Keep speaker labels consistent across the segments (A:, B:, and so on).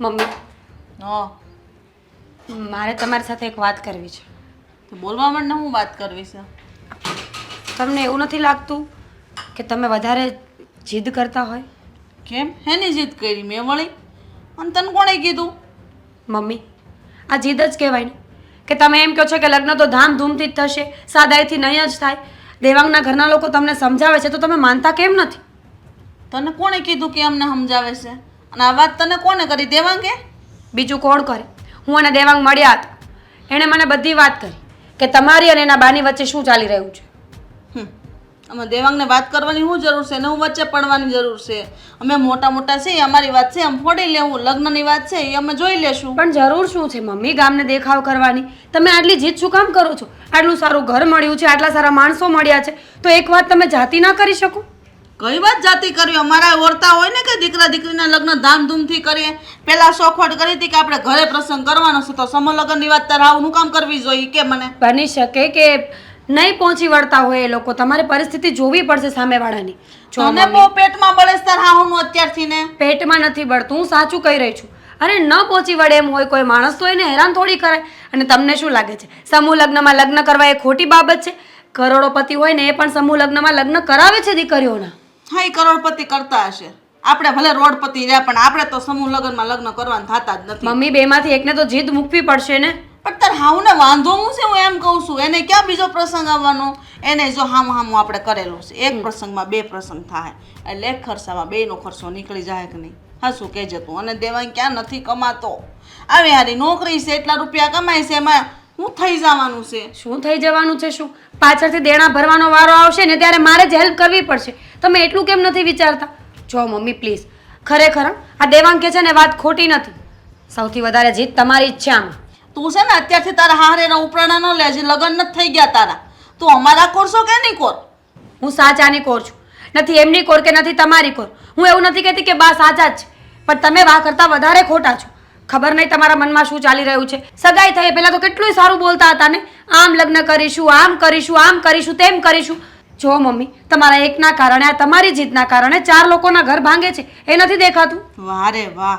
A: Mummy.
B: હા.
A: મારે તમારી સાથે એક વાત કરવી છે.
B: તો બોલવા માંડને હું વાત કરવી છે?
A: તમને એવું નથી લાગતું કે તમે વધારે જીદ કરતા હોય?
B: કેમ? હેની જીદ કરી? મેં વળી? અને તને કોણે કીધું?
A: મમ્મી આ જીદ જ કહેવાય ને કે તમે એમ કહો છો કે લગ્ન તો ધામધૂમથી જ થશે સાદાઈથી નહીં જ થાય. દેવાંગના ઘરના લોકો તમને સમજાવે છે તો તમે માનતા કેમ નથી?
B: તને કોણે કીધું કે અમને સમજાવે છે? અને આ વાત તને કોને કરી? દેવાંગે?
A: બીજું કોણ કરે? હું અને દેવાંગ મળ્યા હતા. એણે મને બધી વાત કરી કે તમારી અને એના બાની વચ્ચે શું ચાલી રહ્યું છે.
B: હમ. અમે દેવાંગને વાત કરવાની શું જરૂર છે ને હું વચ્ચે પડવાની જરૂર છે. અમે મોટા મોટા છે અમારી વાત છે આમ ફોડી લેવું લગ્નની વાત છે એ અમે જોઈ લેશું.
A: પણ જરૂર શું છે? મમ્મી ગામને દેખાવ કરવાની. તમે આટલી જીત શું કામ કરો છો? આટલું સારું ઘર મળ્યું છે આટલા સારા માણસો મળ્યા છે તો એક વાત તમે જાતિ ના કરી શકો?
B: કઈ વાત જાતિ કરવી? અમારા વર્તા હોય ને કે દીકરા દીકરીના લગ્ન ધામધૂમથી કરીએ. પેલા શોખવટ કરી હતી કે આપણે ઘરે પ્રસંગ કરવાનો છે તો સમલગ્નની લગ્નની વાત તારે આવું કામ કરવી જોઈએ કે મને?
A: બની શકે કે નહીં પહોંચી વળતા હોય એ લોકો. તમારે પરિસ્થિતિ જોવી પડશે સામેવાળાની. જો
B: તને બહુ પેટમાં બળે છે તાર હાહુનું અત્યારથી ને?
A: પેટમાં નથી બળતું હું સાચું કહી રહી છું. અરે ન પહોંચી વળે એમ હોય કોઈ માણસ તો એને હેરાન થોડી કરે. અને તમને શું લાગે છે? સમૂહ લગ્નમાં લગ્ન કરવા એ ખોટી બાબત છે? કરોડોપતિ હોય ને એ પણ સમૂહ લગ્નમાં લગ્ન કરાવે છે દીકરીઓના.
B: હા એ કરોડપતિ કરતા હશે. આપણે ભલે રોડપતિ રહ્યા પણ આપણે તો સમૂહ લગ્નમાં લગ્ન કરવાના થતા જ નથી.
A: મમ્મી બેમાંથી એકને તો જીદ મૂકવી પડશે ને?
B: પણ તાર હાઉને વાંધો હું છે હું એમ કહું છું. એને ક્યાં બીજો પ્રસંગ આવવાનો? એને જો હામ હામું આપણે કરેલું છે. એક પ્રસંગમાં બે પ્રસંગ થાય. એટલે એક ખર્ચામાં બેનો ખર્ચો નીકળી જાય કે નહીં? હા શું કહેજે તું? અને દેવાંગ ક્યાં નથી કમાતો? આવે હારી નોકરી છે એટલા રૂપિયા કમાય છે એમાં હું થઈ જવાનું છે?
A: શું થઈ જવાનું છે શું? પાછળથી દેણા ભરવાનો વારો આવશે ને ત્યારે મારે જ હેલ્પ કરવી પડશે. તમે એટલું કેમ નથી વિચારતા? જો મમ્મી પ્લીઝ ખરેખર આ દેવાંગ કે છે ને વાત ખોટી નથી. સૌથી વધારે જીત તમારી જ છે આમાં.
B: તું છે ને અત્યારથી તારા હારે ઉપરાણા ન લેજે લગ્ન નથી થઈ ગયા તારા. તું અમારા કોરસો કે નહીં કોર?
A: હું સાચાની કોર છું. નથી એમની કોર કે નથી તમારી કોર. હું એવું નથી કહેતી કે બા સાચા જ છે. પણ તમે વાહ કરતાં વધારે ખોટા છો. ખબર નહીં તમારા મનમાં શું ચાલી રહ્યું છે. સગાઈ થઈ પહેલાં તો કેટલું સારું બોલતા હતા ને? આમ લગ્ન કરીશું આમ કરીશું આમ કરીશું તેમ કરીશું. જો મમ્મી તમારા એકના કારણે આ તમારી જીતના કારણે ચાર લોકોના ઘર ભાંગે છે. એ નથી દેખાતું?
B: વાહ રે વાહ.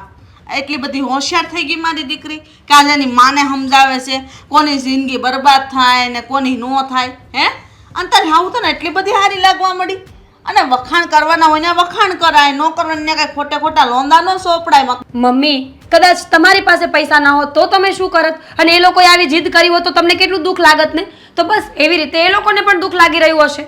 B: એટલી બધી હોશિયાર થઈ ગઈ મારી દીકરી કે આજે એની માને સમજાવે છે. કોની જિંદગી બરબાદ થાય ને કોની નો થાય હે? અને તારે આવું તો ને એટલી બધી હારી લાગવા મળી. અને વખાણ કરવાના હોય ને વખાણ કરાય. નો કરવાને કાંઈ ખોટે ખોટા લોંદા નો સોપડાય
A: મમ્મી કદાચ તમારી પાસે પૈસા ના હોત તો તમે શું કરત? અને એ લોકોએ આવી જીદ કરી હોત તો તમને કેટલું દુઃખ લાગત ને? તો બસ એવી રીતે એ લોકોને પણ દુઃખ લાગી રહ્યું હશે.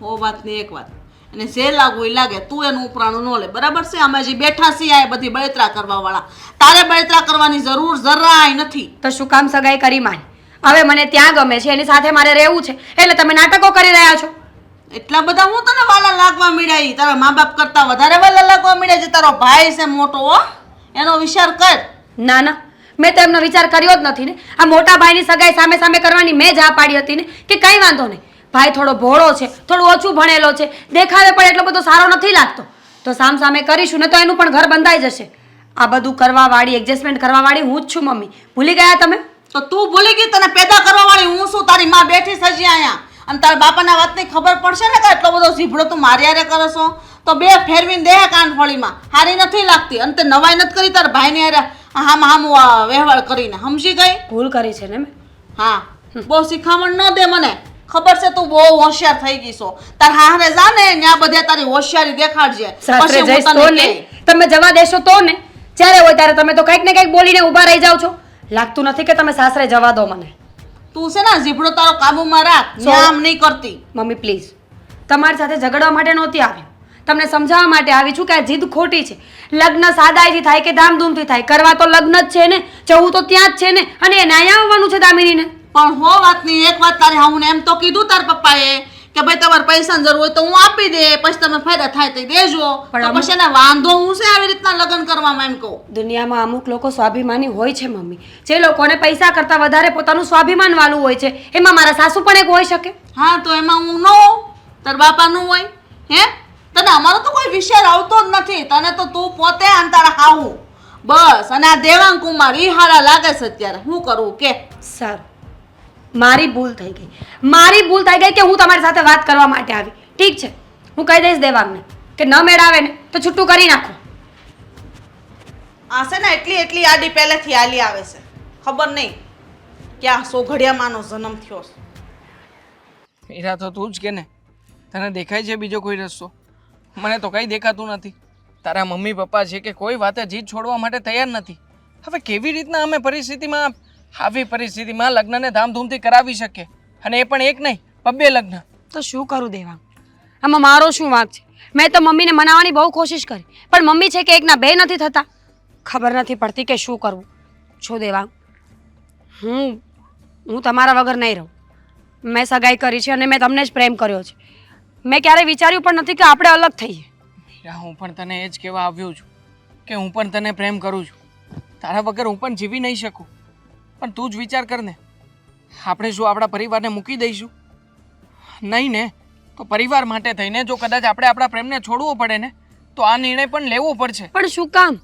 B: હો વાત ને એક વાત. અને જે લાગવું એ લાગે તું એનું ઉપરાણું ન લે. બરાબર છે? અમે જે બેઠા છીએ આ બધી બળતરા કરવા વાળા તારે બળતરા કરવાની જરૂર જરાય નથી.
A: તો શું કામ સગાઈ કરી માન હવે મને ત્યાં ગમે છે એની સાથે મારે રહેવું છે. એટલે તમે નાટકો કરી રહ્યા છો.
B: એટલા બધા હું તને વાલા લાગવા મળ્યા તારા મા બાપ કરતા વધારે વાલા લાગવા મળ્યા છે? તારો ભાઈ છે મોટો હો. એનો વિચાર કર.
A: ના ના. મેં તો એમનો વિચાર કર્યો જ નથી ને. આ મોટા ભાઈની સગાઈ સામે સામે કરવાની મેં જ આ પાડી હતી ને કે કંઈ વાંધો નહીં. ભાઈ થોડો ભોળો છે થોડું ઓછું ભણેલો છે દેખાવે પણ એટલો બધો સારો નથી લાગતો. તો સામ સામે કરીશું ને તો એનું પણ ઘર બંધાઈ જશે. આ બધું કરવાવાળી એડજસ્ટમેન્ટ કરવાવાળી હું જ છું મમ્મી. ભૂલી ગયા તમે?
B: તો તું ભૂલી ગઈ તને પેદા કરવાવાળી હું શું તારી માં બેઠી સજી અહીંયા? અને તારા બાપાના વાતની ખબર પડશે ને કે એટલો બધો ઝીભડો તું મારી હારે કરે છો? તો બે ફેરવીને દે કાન ફળીમાં હારી નથી લાગતી અને તે નવાઈ નથી કરી તારા ભાઈને હારે હામ હામ વ્યવહાર કરીને. સમજી ગઈ?
A: ભૂલ કરી છે ને મેં?
B: હા. બહુ શિખામણ ન દે મને. ખબર છે તું બહુ હોશિયાર થઈ ગઈ છો. તાર હારે જા ને ત્યાં બધે તારી હોશિયારી દેખાડજે.
A: સાસરે
B: હું
A: જઈશ
B: તને
A: ને?
B: કહીશ.
A: તમે જવા દેશો તો ને? જ્યારે હોય ત્યારે તમે તો કંઈક ને કંઈક બોલીને ઊભા રહી જાઓ છો. લાગતું નથી કે તમે સાસરે જવા દો મને.
B: તું છે ને જીભડો તારો કાબુમાં રાખ
A: સો-
B: આમ નહીં કરતી.
A: મમ્મી પ્લીઝ તમારી સાથે ઝઘડવા માટે નહોતી આવી તમને સમજાવવા માટે આવી છું કે આ જીદ ખોટી છે. લગ્ન સાદાઈથી થાય કે ધામધૂમથી થાય? કરવા તો લગ્ન જ છે ને? જવું તો ત્યાં જ છે ને? અને એને અહીંયા આવવાનું છે દામિનીને?
B: પણ હો વાતની એક વાત તારે હું એમ તો કીધું તાર પપ્પાએ કે ભાઈ તમારે પૈસાની જરૂર હોય તો હું આપી દે પછી તમે ફાયદા થાય તો દેજો.
A: પણ
B: પછી એને વાંધો હું છે આવી રીતના લગ્ન કરવામાં એમ કહું?
A: દુનિયામાં અમુક લોકો સ્વાભિમાની હોય છે મમ્મી. જે લોકોને પૈસા કરતાં વધારે પોતાનું સ્વાભિમાન વાળું હોય છે એમાં મારા સાસુ પણ એક હોઈ શકે.
B: હા તો એમાં હું ન હોઉં તાર બાપાનું હોય હે? તને અમારો તો કોઈ વિષય આવતો જ નથી તને તો તું પોતે અને તારા હાવું બસ અને આ દેવાંગ કુમાર ઈ હારા લાગે છે અત્યારે. શું કરવું કે?
A: સારું. મારી ભૂલ થઈ ગઈ. મારી ભૂલ થઈ ગઈ કે હું તમારી સાથે વાત કરવા માટે આવી. ઠીક છે. હું કહી દઈશ દેવાંગને કે ન મેળાવે ને તો છૂટું કરી નાખો.
B: આ છે ને એટલી એટલી આડી પહેલેથી આલી આવે છે. ખબર નહીં કે આ સોઘડિયામાંનો જન્મ થયો છે.
C: મીરા તો તું જ કે ને. તને દેખાય છે બીજો કોઈ રસ્તો? મને તો કંઈ દેખાતું નથી. તારા મમ્મી પપ્પા છે કે કોઈ વાતે જીત છોડવા માટે તૈયાર નથી. હવે કેવી રીતના અમે પરિસ્થિતિમાં આવી પરિસ્થિતિમાં લગ્નને ધામધૂમથી કરાવી શકે. અને એ પણ એક નહીં બબ્બે લગ્ન.
A: તો શું કરું દેવા આમાં મારો શું વાંક છે? મેં તો મમ્મીને મનાવવાની બહુ કોશિશ કરી પણ મમ્મી છે કે એકના બે નથી થતા? ખબર નથી પડતી કે શું કરવું. છો દેવા હું હું તમારા વગર નહીં રહું. મેં સગાઈ કરી છે અને મેં તમને જ પ્રેમ કર્યો છે. મેં ક્યારેય વિચાર્યું પણ નથી કે આપણે અલગ થઈએ.
C: મીરા હું પણ તને એ જ કહેવા આવ્યો છું કે હું પણ તને પ્રેમ કરું છું. તારા વગર હું પણ જીવી નહીં શકું. પણ તું જ વિચાર કર ને. આપણે શું આપણા પરિવારને મૂકી દઈશું. નહીં ને, તો પરિવાર માટે થઈને જો કદાચ આપણે આપણા પ્રેમને છોડવો પડે ને, તો આ નિર્ણય પણ લેવો પડશે.
A: પણ શું કામ?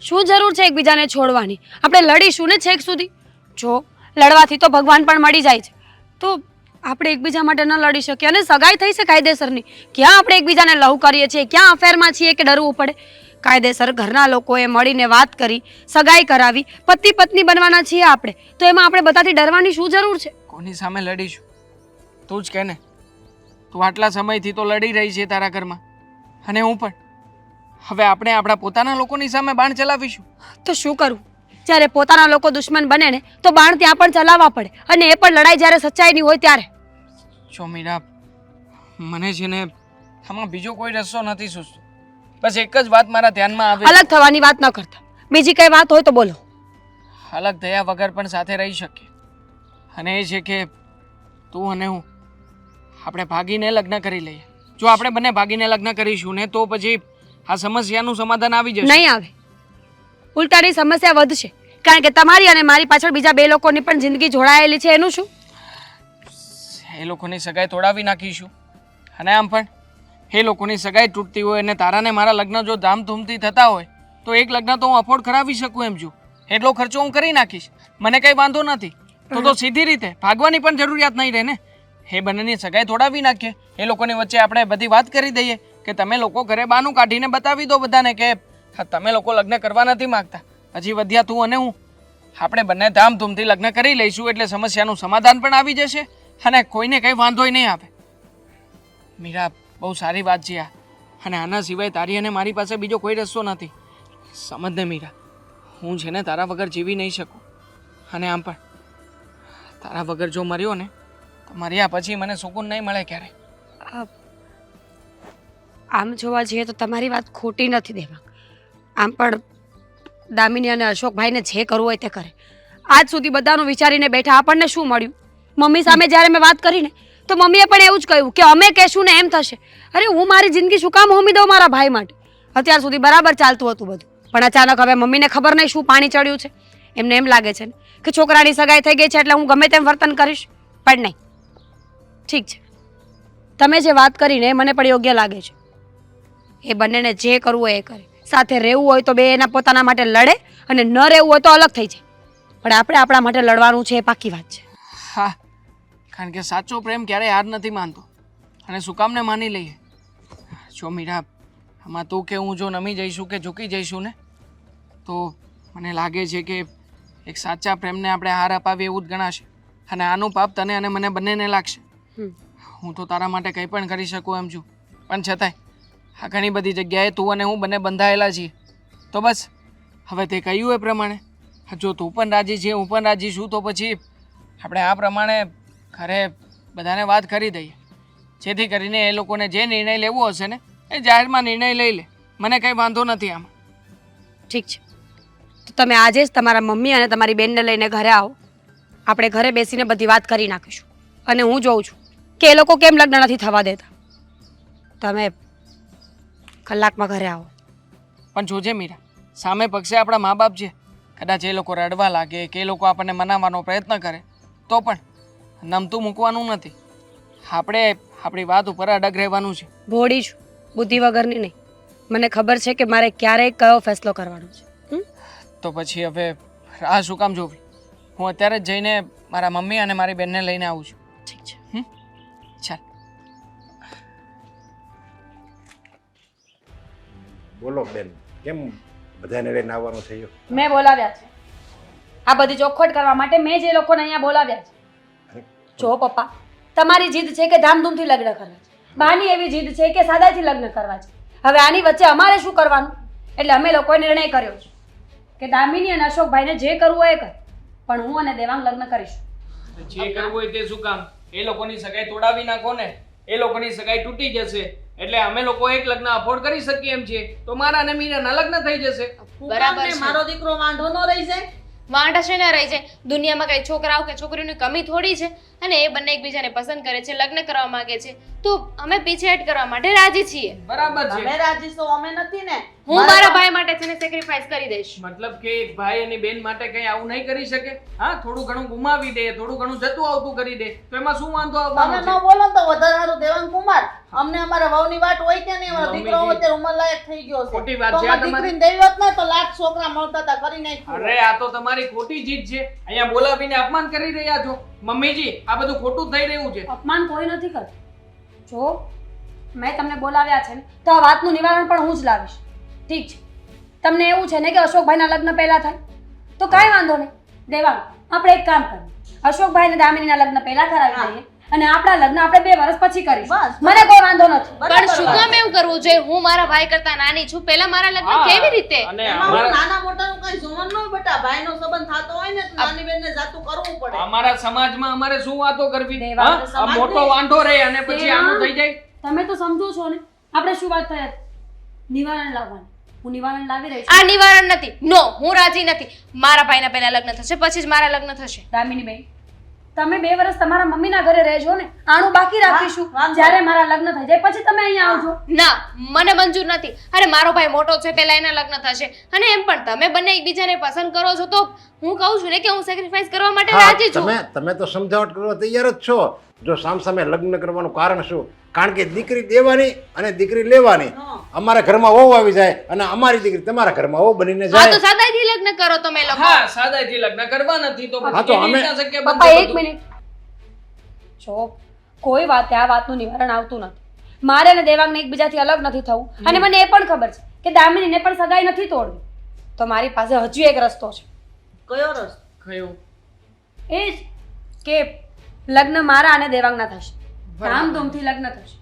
A: શું જરૂર છે એકબીજાને છોડવાની? આપણે લડીશું ને છેક સુધી? જો, લડવાથી તો ભગવાન પણ મળી જાય છે. તો આપણે એકબીજા માટે ન લડી શકીએ અને સગાઈ થઈ છે કાયદેસરની. ક્યાં આપણે એકબીજાને લવ કરીએ છીએ? ક્યાં અફેરમાં છીએ કે ડરવું પડે? કાયદેસર ઘરના લોકોએ મળીને વાત કરી સગાઈ કરાવી પતિ પત્ની બનવાના છીએ આપણે. તો એમાં આપણે બધાથી ડરવાની શું જરૂર છે?
C: કોની સામે લડીશું? તું જ કહે ને. તું આટલા સમયથી તો લડી રહી છે તારા ઘરમાં. અને હું પણ. હવે આપણે આપણા પોતાના લોકોની સામે બાણ ચલાવીશું.
A: તો શું કરવું જ્યારે પોતાના લોકો દુશ્મન બને ને તો બાણ ત્યાં પણ ચલાવવા પડે. અને એ પણ લડાઈ જ્યારે સચ્ચાઈની હોય ત્યારે.
C: જો મીરા મને છે ને આમાં બીજો કોઈ રસ્તો નથી સૂચતો બસ એક જ વાત મારા ધ્યાનમાં આવે.
A: અલગ થવાની વાત ન કરતા. બીજી કઈ વાત હોય તો બોલો.
C: અલગ થયા વગર પણ સાથે રહી શકીએ અને એ છે કે તું અને હું આપણે ભાગીને લગ્ન કરી લઈએ. જો આપણે બંને ભાગીને લગ્ન કરીશું ને તો પછી આ સમસ્યાનું સમાધાન આવી જશે.
A: નહીં આવે. ઉલટાની સમસ્યા વધશે. કારણ કે તમારી અને મારી પાછળ બીજા બે લોકોની પણ જિંદગી જોડાયેલી છે. એનું શું?
C: એ લોકોની સગાઈ તોડાવી નાખીશું. અને આમ પણ. એ લોકોની સગાઈ તૂટતી હોય અને તારાને મારા લગ્ન જો ધામધૂમથી થતા હોય, તો એક લગ્ન તો હું અફોર્ડ કરાવી શકું એમ છું. એટલો ખર્ચો હું કરી નાખીશ. મને કંઈ વાંધો નથી. તો તો સીધી રીતે, ભાગવાની પણ જરૂરિયાત નહીં રહે ને? એ બંનેની સગાઈ થોડાવી નાખીએ. એ લોકોની વચ્ચે આપણે બધી વાત કરી દઈએ કે તમે લોકો ઘરે બાનું કાઢીને બતાવી દો બધાને કે તમે લોકો લગ્ન કરવા નથી માંગતા. હજી વધ્યા તું અને હું. આપણે બંને ધામધૂમથી લગ્ન કરી લઈશું એટલે સમસ્યાનું સમાધાન પણ આવી જશે અને કોઈને કંઈ વાંધોય નહીં આવે. મીરા બહુ સારી વાત છે આ. અને આના સિવાય તારી અને મારી પાસે બીજો કોઈ રસ્તો નથી. સમજ ને મીરા. હું છે ને તારા વગર જીવી નહીં શકું. અને આમ પણ. તારા વગર જો મર્યો ને, તો મર્યા પછી મને સુકૂન નહીં મળે ક્યારે
A: આમ જોવા જઈએ તો તમારી વાત ખોટી નથી દેવા. આમ પણ દામિની અને અશોકભાઈને જે કરવું હોય તે કરે. આજ સુધી બધાનું વિચારીને બેઠા આપણને શું મળ્યું? મમ્મી સામે જ્યારે મેં વાત કરીને તો મમ્મીએ પણ એવું જ કહ્યું કે અમે કહેશું ને એમ થશે. અરે, હું મારી જિંદગી શું કામ હોમી દઉં મારા ભાઈ માટે? અત્યાર સુધી બરાબર ચાલતું હતું બધું. પણ અચાનક હવે મમ્મીને ખબર નહીં શું પાણી ચડ્યું છે. એમને એમ લાગે છે કે છોકરાની સગાઈ થઈ ગઈ છે એટલે હું ગમે તેમ વર્તન કરીશ. પણ નહીં. ઠીક છે. તમે જે વાત કરીને મને પણ યોગ્ય લાગે છે. એ બંનેને જે કરવું હોય એ કરે. સાથે રહેવું હોય તો બે એના પોતાના માટે લડે અને ન રહેવું હોય તો અલગ થઈ જાય. પણ આપણે આપણા માટે લડવાનું છે એ પાકી વાત છે.
C: હા. કારણ કે સાચો પ્રેમ ક્યારેય હાર નથી માનતો. અને શું કામને માની લઈએ. જો મીરા આમાં તું કે હું જો નમી જઈશું કે ઝૂકી જઈશું ને? તો મને લાગે છે કે એક સાચા પ્રેમને આપણે હાર અપાવીએ એવું જ ગણાશે. અને આનું પાપ તને અને મને બંનેને લાગશે. હું તો તારા માટે કંઈ પણ કરી શકું એમ છું. પણ છતાંય આ ઘણી બધી જગ્યાએ તું અને હું બંને બંધાયેલા છીએ. તો બસ હવે તે કહ્યું એ પ્રમાણે. જો તું પણ રાજી છે હું પણ રાજી છું તો પછી આપણે આ પ્રમાણે ઘરે બધાને વાત કરી દઈએ. જેથી કરીને એ લોકોને જે નિર્ણય લેવો હશે ને એ જાહેરમાં નિર્ણય લઈ લે. મને કંઈ વાંધો નથી આમાં.
A: ઠીક છે. તો તમે આજે જ તમારા મમ્મી અને તમારી બેનને લઈને ઘરે આવો. આપણે ઘરે બેસીને બધી વાત કરી નાખીશું. અને હું જોઉં છું કે એ લોકો કેમ લગ્ન નથી થવા દેતા. તમે કલાકમાં ઘરે આવો.
C: પણ જોજે મીરા સામે પક્ષે આપણા મા બાપ છે. કદાચ એ લોકો રડવા લાગે કે એ લોકો આપણને મનાવવાનો પ્રયત્ન કરે તો પણ નમતું મૂકવાનું નથી. આપણે આપણી વાત ઉપર અડગ રહેવાનું છે.
A: ભોળી છું બુદ્ધિ વગરની નહીં. મને ખબર છે કે મારે ક્યારે કયો ફેસલો કરવાનો છે. હમ?
C: તો પછી હવે રાહ શું કામ જોવી? હું અત્યારે જ જઈને મારા મમ્મી અને મારી બેનને લઈને આવું છું.
A: ઠીક છે.
C: ચાલ.
D: બોલો બેન કેમ બધાને લઈને આવવાનું થયું?
A: મેં બોલાવ્યા છે. આ બધી ચોખવટ કરવા માટે મેં જે લોકોને અહીંયા બોલાવ્યા છે. જો પપ્પા તમારી જીદ છે કે ધામધૂમથી લગ્ન કરવા છે. બાની એવી જીદ છે કે સાદાથી લગ્ન કરવા છે. હવે આની વચ્ચે અમારે શું કરવાનું? એટલે અમે લોકોએ નિર્ણય કર્યો છે કે દામિની અને અશોકભાઈને જે કરવું હોય એ કરે. પણ હું અને દેવાંગ લગ્ન કરીશું.
C: જે કરવું હોય તે શું કામ? એ લોકોની સગાઈ તોડાવી નાખો ને. એ લોકોની સગાઈ તૂટી જશે. એટલે અમે લોકો એક લગ્ન અફોર્ડ કરી શકીએ એમ છીએ. તો મારા અને મીરાના લગ્ન થઈ જશે.
B: બરાબર મારો દીકરો વાંઢો ન રહી જાય?
E: વાંઢા છે ને રહી જાય. દુનિયામાં કઈ છોકરાઓ કે છોકરીઓની કમી થોડી છે? અને એ બંને એકબીજાને પસંદ કરે છે લગ્ન કરવા માંગે છે. તો અમે પીછેહટ કરવા માટે રાજી છીએ.
C: બરાબર છે.
B: અમે રાજી છો અમે નથી ને.
E: હું મારા ભાઈ માટે છે ને સેક્રિફાઈસ કરી દઈશ.
C: મતલબ કે એક ભાઈ અને બેન માટે કઈ આવું નહીં કરી શકે? હા થોડું ઘણું ગુમાવી દે થોડું ઘણું જતું આવતું કરી દે. તો એમાં શું વાંધો
B: તમે
C: આવવાનો
B: ન બોલો તો વધારે સારું દેવાંગ કુમાર. અમને અમારા વહુની વાત હોય કે નહીં? અમારો દીકરો અત્યારે ઉંમર લાયક થઈ ગયો છે.
C: ખોટી વાત છે આ
B: દીકરીને દેવી હોત ને તો લાખ છોકરા મળતા હતા કરી નાખ્યું
C: અરે આ તો તમારી ખોટી જીત છે. અહીંયા બોલાવીને અપમાન કરી રહ્યા છો. મમ્મીજી આ બધું ખોટું થઈ રહ્યું છે.
A: અપમાન કોઈ નથી કરતું. જો મેં તમને બોલાવ્યા છે ને તો આ વાતનું નિવારણ પણ હું જ લાવીશ. ઠીક છે. તમને એવું છે ને કે અશોકભાઈના લગ્ન પહેલા થાય? તો કાંઈ વાંધો નહીં. દેવાંગ આપણે એક કામ કરીએ. અશોકભાઈ અને દામિનીના લગ્ન પહેલા કરાવી દઈએ. અને આપણા લગ્ન આપણે બે વર્ષ પછી કરીશું. મને કોઈ વાંધો નથી.
E: પણ શું કામ એવું કરવું જોઈએ? હું મારા ભાઈ કરતા નાની છું. પહેલા મારા લગ્ન કેવી રીતે?
B: નાના મોટા નું કઈ જોવાનું ન હોય ભાઈ નો સંબંધ થતો હોય ને નાની બેન ને જાતું કરવું પડે.
C: અમારા સમાજમાં અમારે શું વાતો કરવી? આ મોટો વાંધો રહે અને પછી. આનું થઈ જાય.
A: તમે તો સમજો છો ને. આપણે શું વાત થાય? નિવારણ લાવવાનું. હું નિવારણ લાવી રહી છું.
E: આ નિવારણ નથી. નો હું રાજી નથી. મારા ભાઈના પહેલા લગ્ન થશે પછી જ મારા લગ્ન થશે.
A: દામિની બેન તમે બે વર્ષ તમારા મમ્મીના ઘરે રહેજો ને આણું બાકી રાખીશું. જ્યારે મારા લગ્ન થઈ જાય પછી તમે અહીંયા આવજો.
E: ના મને મંજૂર નથી. અરે મારો ભાઈ મોટો છે પહેલા એના લગ્ન થશે. અને એમ પણ તમે બંને એકબીજાને પસંદ કરો છો તો હું કહું છું ને કે હું સેક્રિફાઈસ કરવા માટે રાજી છું.
D: તમે તમે તો સમજાવટ કરવા તૈયાર જ છો. જો સામસામે લગ્ન કરવાનું કારણ શું? કારણ કે દીકરી દેવાની અને દીકરી લેવાની. અમારા ઘરમાં વહુ આવી જાય અને અમારી દીકરી તમારા ઘરમાં વહુ બનીને
E: જાય. તો સાદાઈથી લગ્ન કરો તમે લોકો.
C: હા સાદાઈથી લગ્ન કરવા નથી તો
D: હા, તો અમે-
A: પપ્પા એક મિનિટ. જો કોઈ વાતે આ વાતનું નિવારણ આવતું નથી. મારે અને દેવાંગને એકબીજાથી અલગ નથી થવું. અને મને એ પણ ખબર છે કે દામિનીને પણ સગાઈ નથી તોડવી. તો મારી પાસે હજુ એક રસ્તો છે.
B: કયો રસ્તો?
C: કયો?
A: એ જ કે લગ્ન મારા અને દેવાંગના થશે. ધામધૂમથી લગ્ન થશે.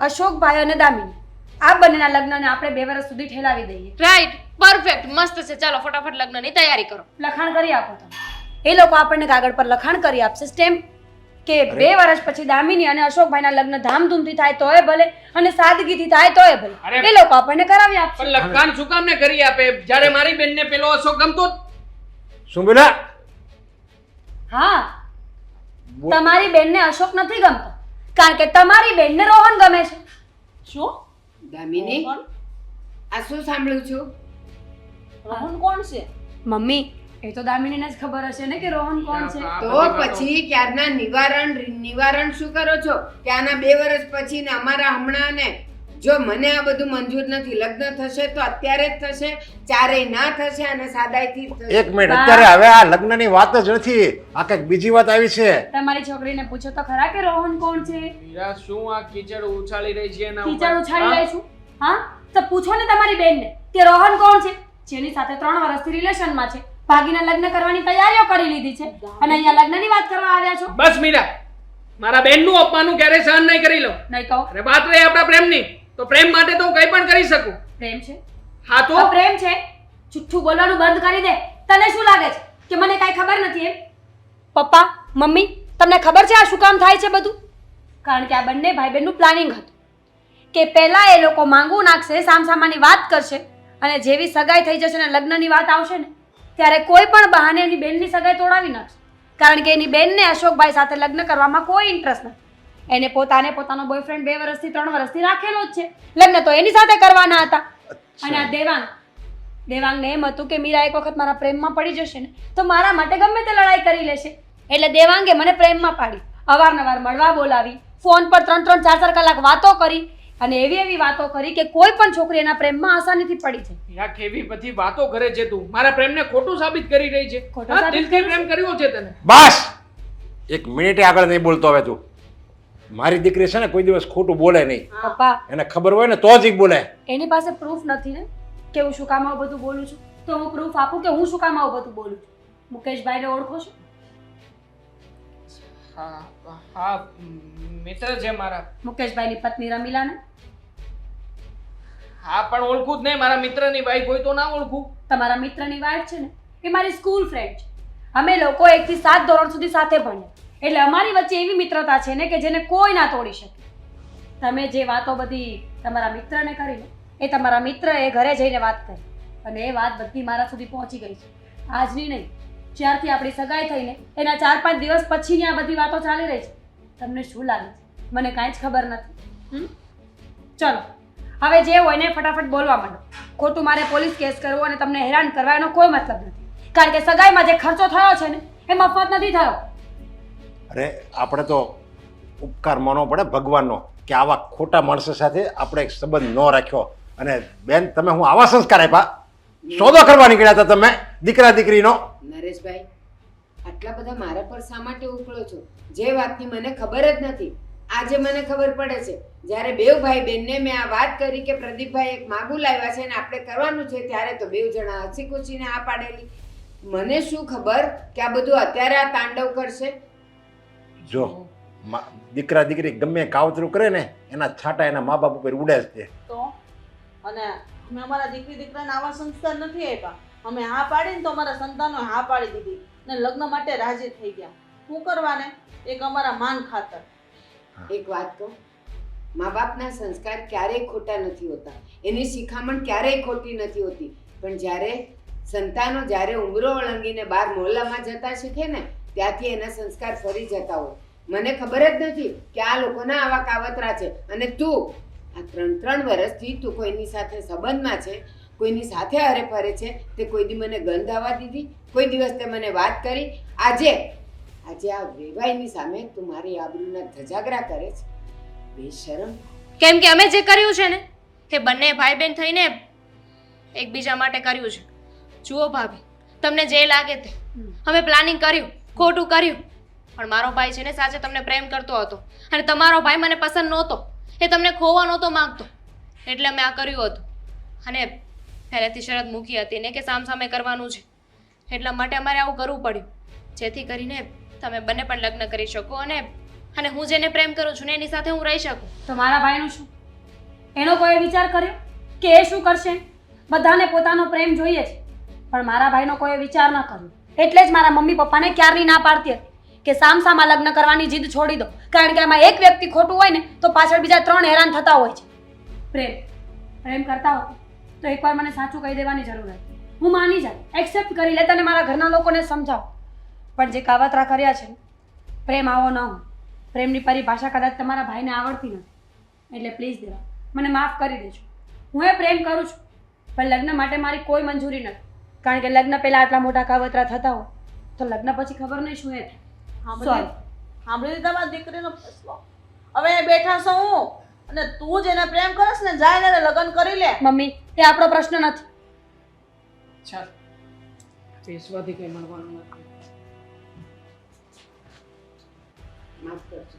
A: અશોકભાઈ અને દામિની આ બંનેના લગ્નને આપણે બે વર્ષ સુધી ઠેલાવી દઈએ.
E: રાઈટ પરફેક્ટ મસ્ત છે. ચાલો ફટાફટ લગ્નની તૈયારી કરો.
A: લખાણ કરી આપો તમે. એ લોકો આપણને કાગળ પર લખાણ કરી આપશે. સ્ટેમ્પ કે બે વર્ષ પછી દામિની અને અશોકભાઈના લગ્ન ધામધૂમથી થાય તોય ભલે અને સાદગીથી થાય તોય ભલે. એ લોકો આપણને કરાવી આપશે.
C: પણ લખાણ શું કામ ને કરી આપે? જ્યારે મારી બેનને પેલો અશોક ગમતો?
D: શું બોલા
A: હા. તમારી બેનને અશોક નથી ગમતો. કારણ કે તમારી બેનને રોહન ગમે છે.
B: શું
F: દામિની આ શું સાંભળ્યું છું?
B: રોહન કોણ છે?
A: મમ્મી એ તો દામિનીને જ ખબર હશે ને કે રોહન કોણ છે.
F: તો પછી ક્યારના નિવારણ નિવારણ શું કરો છો? કે આના બે વર્ષ પછી ને અમારા હમણાં ને જો મને આ બધું મંજૂર નથી લગ્ન થશે તો અત્યારે જ થશે ચારેય ના થશે અને સાદાઈથી જ થશે.
D: એક મિનિટ અત્યારે હવે આ લગ્નની વાત જ નથી. આ કંઈક બીજી વાત આવી છે.
A: તમારી છોકરીને પૂછો તો ખરા કે રોહન કોણ છે?
C: મીરા શું આ કીચડ ઉછાળી રહી છે એના ઉપર?
A: કીચડ ઉછાળી રહી છું. હા? તો પૂછો ને તમારી બેનને કે રોહન કોણ છે? જેની સાથે ત્રણ વર્ષથી રિલેશનમાં છે. ભાગીના લગ્ન કરવાની તૈયારીઓ કરી લીધી છે. અને અહીંયા લગ્નની વાત કરવા આવ્યા છો.
C: બસ મીરા મારા બેનનું અપમાનું ક્યારે સહન નહીં કરી લઉં?
A: નહીં કહો
C: અરે વાત રહી આપણા પ્રેમની. તો પ્રેમ માટે તો હું કંઈ પણ કરી શકું.
A: પ્રેમ છે?
C: હા તો?
A: પ્રેમ છે. જુઠ્ઠું બોલવાનું બંધ કરી દે. તને શું લાગે છે? કે મને કાંઈ ખબર નથી એમ? પપ્પા મમ્મી તમને ખબર છે આ શું કામ થાય છે બધું? કારણ કે આ બંને ભાઈ બહેનનું પ્લાનિંગ હતું. કે પહેલા એ લોકો માંગુ નાખશે સામસામાની વાત કરશે અને જેવી સગાઈ થઈ જશે ને લગ્નની વાત આવશે ને ત્યારે કોઈ પણ બહાને એની બેનની સગાઈ તોડાવી નાખશે. કારણ કે એની બહેનને અશોકભાઈ સાથે લગ્ન કરવામાં કોઈ ઇન્ટરેસ્ટ નથી. એને પોતાને પોતાનો બોયફ્રેન્ડ બે વર્ષથી ત્રણ વર્ષથી રાખેલો જ છે. લગ્ન તો એની સાથે કરવાના હતા. અને આ દેવાંગ દેવાંગને એમ હતું કે મીરા એક વખત મારા પ્રેમમાં પડી જશે ને તો મારા માટે ગમે તે લડાઈ કરી લેશે. એટલે દેવાંગે મને પ્રેમમાં પાડી. અવારનવાર મળવા બોલાવી ફોન પર ત્રણ ત્રણ ચાર ચાર કલાક વાતો કરી અને એવી એવી વાતો કરી કે કોઈ પણ છોકરી એના પ્રેમમાં આસાનીથી પડી જાય.
C: મીરા કેવી બધી વાતો કરે છે તું? મારા પ્રેમને ખોટું સાબિત કરી રહી છે.
A: ખોટું
C: દિલથી પ્રેમ કર્યો છે તને?
D: બસ! એક મિનિટે આગળ નહીં બોલતો હવે તું. મારી દીકરી છે ને કોઈ દિવસ ખોટું બોલે નહીં.
A: પપ્પા.
D: એને ખબર હોય ને તો જ ઈ બોલે.
A: એની પાસે પ્રૂફ નથી ને કે હું શું કામ આવું બધું બોલું છું? તો હું પ્રૂફ આપું કે હું શું કામ આવું બધું બોલું છું? મુકેશભાઈને ઓળખો છો?
C: હા હા મિત્ર છે મારા.
A: મુકેશભાઈની પત્ની રમીલાને?
C: હા પણ ઓળખું જ નહીં. મારા મિત્રની વાઈફ હોય તો ના ઓળખું.
A: તમારા મિત્રની વાઈફ છે ને એ મારી સ્કૂલ ફ્રેન્ડ છે. અમે લોકો એકથી સાત ધોરણ સુધી સાથે ભણ્યા. એટલે અમારી વચ્ચે એવી મિત્રતા છે ને કે જેને કોઈ ના તોડી શકે. તમે જે વાતો બધી તમારા મિત્રને કરીને એ તમારા મિત્ર એ ઘરે જઈને વાત કરી. અને એ વાત બધી મારા સુધી પહોંચી ગઈ છે. આજની નહીં, જ્યારથી આપણી સગાઈ થઈને એના ચાર પાંચ દિવસ પછીની આ બધી વાતો ચાલી રહી છે. તમને શું લાગે છે? મને કાંઈ જ ખબર નથી? ચલો, હવે જે હોય ને ફટાફટ બોલવા માંડો. ખોટું મારે પોલીસ કેસ કરવો અને તમને હેરાન કરવા એનો કોઈ મતલબ નથી. કારણ કે સગાઈમાં જે ખર્ચો થયો છે ને, એ મફત નથી થયો.
D: અરે આપણે તો ઉપકાર માનવો પડે ભગવાનનો કે આવા ખોટા માણસો સાથે આપણે એક સંબંધ ન રાખ્યો. અને બેન તમે હું આવા સંસ્કાર આપ્યા? સોદો કરવા નીકળ્યા હતા તમે દીકરા દીકરીનો?
F: નરેશભાઈ આટલા બધા મારા પર શા માટે ઉકળો છો? જે વાતની મને ખબર જ નથી. આજે મને ખબર પડે છે જ્યારે બેવ ભાઈ બેનને મેં આ વાત કરી કે પ્રદીપભાઈ એક માગું લાવ્યા છે અને આપણે કરવાનું છે ત્યારે તો બેવ જણા હસી ખુશીને આ પાડેલી. મને શું ખબર કે આ બધું અત્યારે આ તાંડવ કરશે?
D: જો મા- દીકરા દીકરી ગમે કાવતરું કરે ને એના છાંટા એના મા બાપ ઉપર ઉડે જ છે.
B: તો? અને અમે અમારા દીકરી દીકરાને આવા સંસ્કાર નથી આપ્યા. અમે હા પાડીને તો અમારા સંતાનો હા પાડી દીધી ને લગ્ન માટે રાજી થઈ ગયા. શું કરવાને? એક અમારા માન ખાતર.
F: એક વાત કહું. મા બાપના સંસ્કાર ક્યારેય ખોટા નથી હોતા. એની શિખામણ ક્યારેય ખોટી નથી હોતી. પણ જ્યારે સંતાનો જ્યારે ઉંમરો ઓળંગીને બહાર મોહલ્લામાં જતા શીખે ને ત્યાંથી એના સંસ્કાર ફરી જતા હોય. મને ખબર જ નથી કે આ લોકોના આવા કાવતરા છે. અને તું આ ત્રણ ત્રણ વર્ષથી તું કોઈની સાથે સંબંધમાં છે કોઈની સાથે હરે ફરે છે તે કોઈ દી મને ગંધ આવવા દીધી? કોઈ દિવસ તે મને વાત કરી? આજે આજે આ વેવાઈની સામે તું મારી આબરૂના ધજાગરા કરે છે. બેશરમ.
E: કેમ કે અમે જે કર્યું છે ને તે બંને ભાઈ બહેન થઈને એકબીજા માટે કર્યું છે. જુઓ ભાભી તમને જે લાગે તે. અમે પ્લાનિંગ કર્યું. ખોટું કર્યું. પણ મારો ભાઈ છે ને સાચે તમને પ્રેમ કરતો હતો અને તમારો ભાઈ મને પસંદ નહોતો, એ તમને ખોવા નહોતો માંગતો. એટલે મેં આ કર્યું હતું. અને પહેલેથી શરત મૂકી હતી ને કે સામસામે કરવાનું છે. એટલા માટે અમારે આવું કરવું પડ્યું. જેથી કરીને તમે બંને પણ લગ્ન કરી શકો અને અને હું જેને પ્રેમ કરું છું ને એની સાથે હું રહી શકું.
A: તો મારા ભાઈનું શું? એનો કોઈ વિચાર કર્યો કે એ શું કરશે? બધાને પોતાનો પ્રેમ જોઈએ છે. પણ મારા ભાઈનો કોઈ વિચાર ન કર્યો. એટલે જ મારા મમ્મી પપ્પાને ક્યારની ના પાડતી હતી કે સામસામા લગ્ન કરવાની જીદ છોડી દો. કારણ કે આમાં એક વ્યક્તિ ખોટું હોય ને તો પાછળ બીજા ત્રણ હેરાન થતા હોય છે. પ્રેમ. પ્રેમ કરતા હો તો એકવાર મને સાચું કહી દેવાની જરૂર હતી. હું માની જાય એક્સેપ્ટ કરી લેતા તને મારા ઘરના લોકોને સમજાવો. પણ જે કાવતરા કર્યા છે પ્રેમ આવો ન હોય. પ્રેમની પરિભાષા કદાચ તમારા ભાઈને આવડતી નથી. એટલે પ્લીઝ દેવા. મને માફ કરી દેજો. હું એ પ્રેમ કરું છું. પણ લગ્ન માટે મારી કોઈ મંજૂરી નથી. કારણ કે લગ્ન પહેલા આટલા મોટા કાવતરા થતા હોય. તો લગ્ન પછી ખબર નહીં શું એ.
B: સાંભળી સાંભળી લીધા મારી દીકરીનો ફેસલો હવે એ બેઠા છો હું. અને તું જેને પ્રેમ કરસ ને જાય ને લગ્ન કરી લે.
A: મમ્મી તે આપણો પ્રશ્ન નથી.
C: ચાલ. બેસવાથી કંઈ મળવાનું નથી.
F: માફ કરજો.